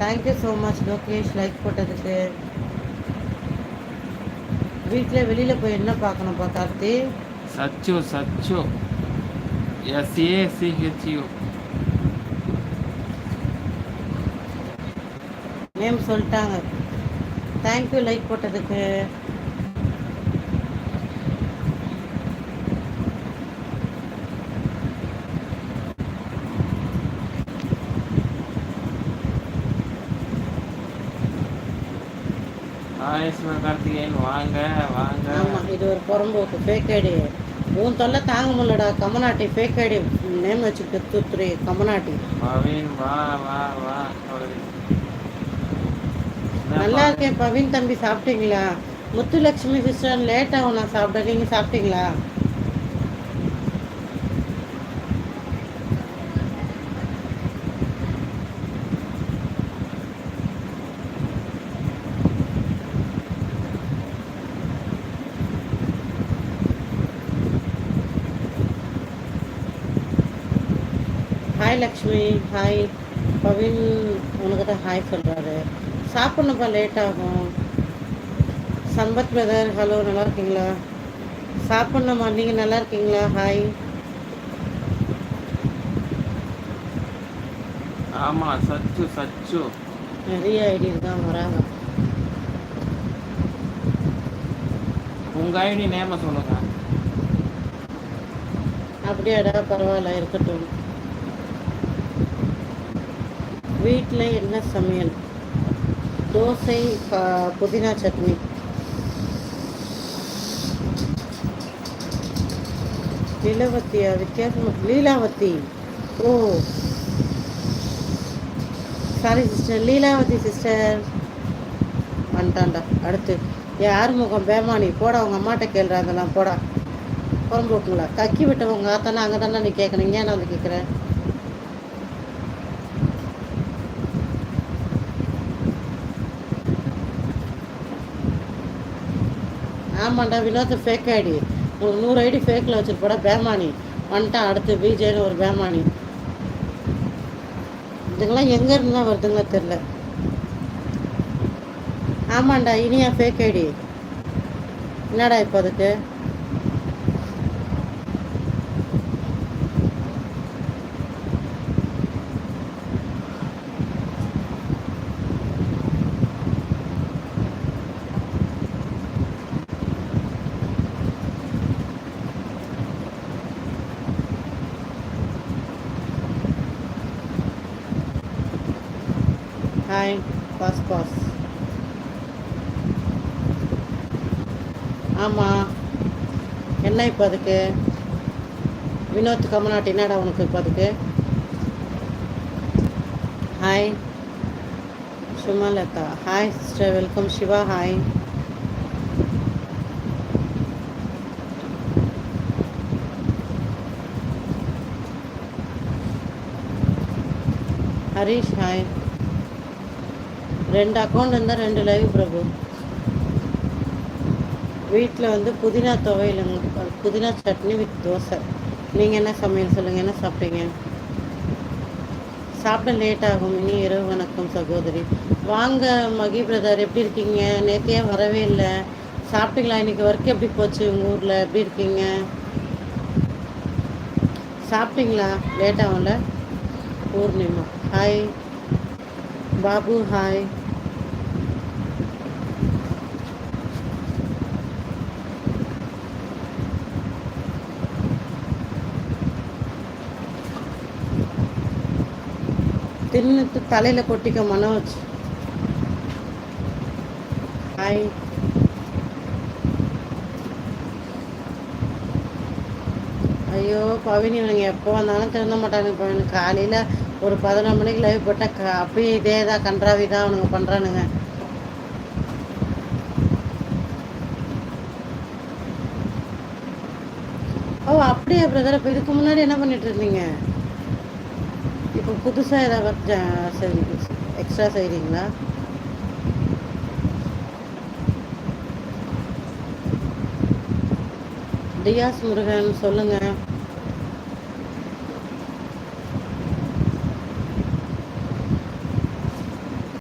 Thank you so much Lokesh like போட்டதுக்கு. வீட்டில் வெளியில் போய் என்ன பார்க்கணும்ப்பா Karthi? Sachu Sachu S A C H U name சொல்லிட்டாங்க. தேங்க்யூ லைக் போட்டதுக்கு. ஹாய் சிவகார்த்திகேயன் வாங்க வாங்க. ஆமாம் இது ஒரு புறம்போக்கு ஃபேக் ஐடி உன் தொல்லை தாங்க முடியலடா கமநாட்டி ஃபேக் ஐடி நேம் வச்சுக்கிட்டு தூத்துரி கமநாட்டி. பவின் வா வா வா நல்லா இருக்கேன் பவின் தம்பி சாப்பிட்டீங்களா? முத்துலட்சுமி சிஸ்டர் லேட் ஆகும் நான் சாப்பிட நீங்கள் சாப்பிட்டீங்களா? ஹாய் லக்ஷ்மி ஹாய் பவின் உனக்கு தான் ஹாய் சொல்கிறாரு சாப்பிட்ணுப்பா லேட் ஆகும். சம்பத் பிரதர் ஹலோ நல்லா இருக்கீங்களா? சாப்பிட்ணுமா நீங்கள் நல்லா இருக்கீங்களா? ஹாய் ஆமா சச்சு சச்சு. நிறைய ஐடி தான் வராங்க. உங்க ஐடி நேம சொல்லுங்க. அப்படியாடா பரவாயில்ல இருக்கட்டும். வீட்டில் என்ன சமையல்? தோசை புதினா சட்னி. லீலாவத்தியா வித்தியாசம் லீலாவதி. ஓ. சாரி சிஸ்டர் லீலாவதி சிஸ்டர் வந்துட்டான்டா. அடுத்து. யார் முகம் பேமானி. போடா அவங்க அம்மாட்ட கேள்றா அதெல்லாம் போடா. புறம்போக்குங்களா கக்கி விட்டவங்க ஆத்தானா அங்கே தானே நீ கேட்கணும் ஏன் நான் வந்து கேட்குறேன் ஆமாண்டா வினோத் ஃபேக் ஐடி உங்களுக்கு நூறு ஐடி ஃபேக்கில் வச்சுருப்படா பேமானி. வந்துட்டான் அடுத்து பிஜேன்னு ஒரு பேமானி. இதுங்களாம் எங்கே இருந்தால் தான் வருதுங்களா தெரில ஆமாண்டா இனியா ஃபேக் ஐடி என்னடா இப்போ அதுக்கு? ஹாய் பாஸ் பாஸ் ஆமாம் என்ன இப்போ அதுக்கு? வினோத் கமநாட் என்னடா உனக்கு இப்போ அதுக்கு? Hi Sumalatha. Hi sister welcome Siva hi Harish hi ரெண்டு அக்கௌண்ட் இருந்தால் ரெண்டு லைவ் பிரபு. வீட்டில் வந்து புதினா துவையலுங்க புதினா சட்னி வித் தோசை. நீங்கள் என்ன சமையல் சொல்லுங்கள் என்ன சாப்பிட்டீங்க? சாப்பிட லேட் ஆகும் இனி இரவு வணக்கம் சகோதரி. வாங்க மகி பிரதர் எப்படி இருக்கீங்க? நேற்றையே வரவே இல்லை. சாப்பிட்டீங்களா? இன்னைக்கு ஒர்க் எப்படி போச்சு உங்கள் ஊரில்? எப்படி இருக்கீங்க? சாப்பிட்டீங்களா? லேட் ஆகும்ல? பூர்ணிமா. ஹாய் பாபு ஹாய் தின்னுட்டு தலையில் கொட்டிக்க மனோஜ் ஹாய் ஐயோ பவினி இவனுங்க எப்போ வந்தாலும் திருந்த மாட்டானுங்க பவினி. காலையில் ஒரு பதினொரு மணிக்கு லைவ் போட்டால் க அப்பயும் இதே தான் கன்றாவி தான் அவனுங்க பண்ணுறானுங்க ஓ அப்படியே பிரதர் இப்போ இதுக்கு முன்னாடி என்ன பண்ணிட்டு இருந்தீங்க? புதுசாக ஏதாவது சரி எக்ஸ்ட்ரா செய்கிறீங்களா டியாஸ் முருகன் சொல்லுங்கள்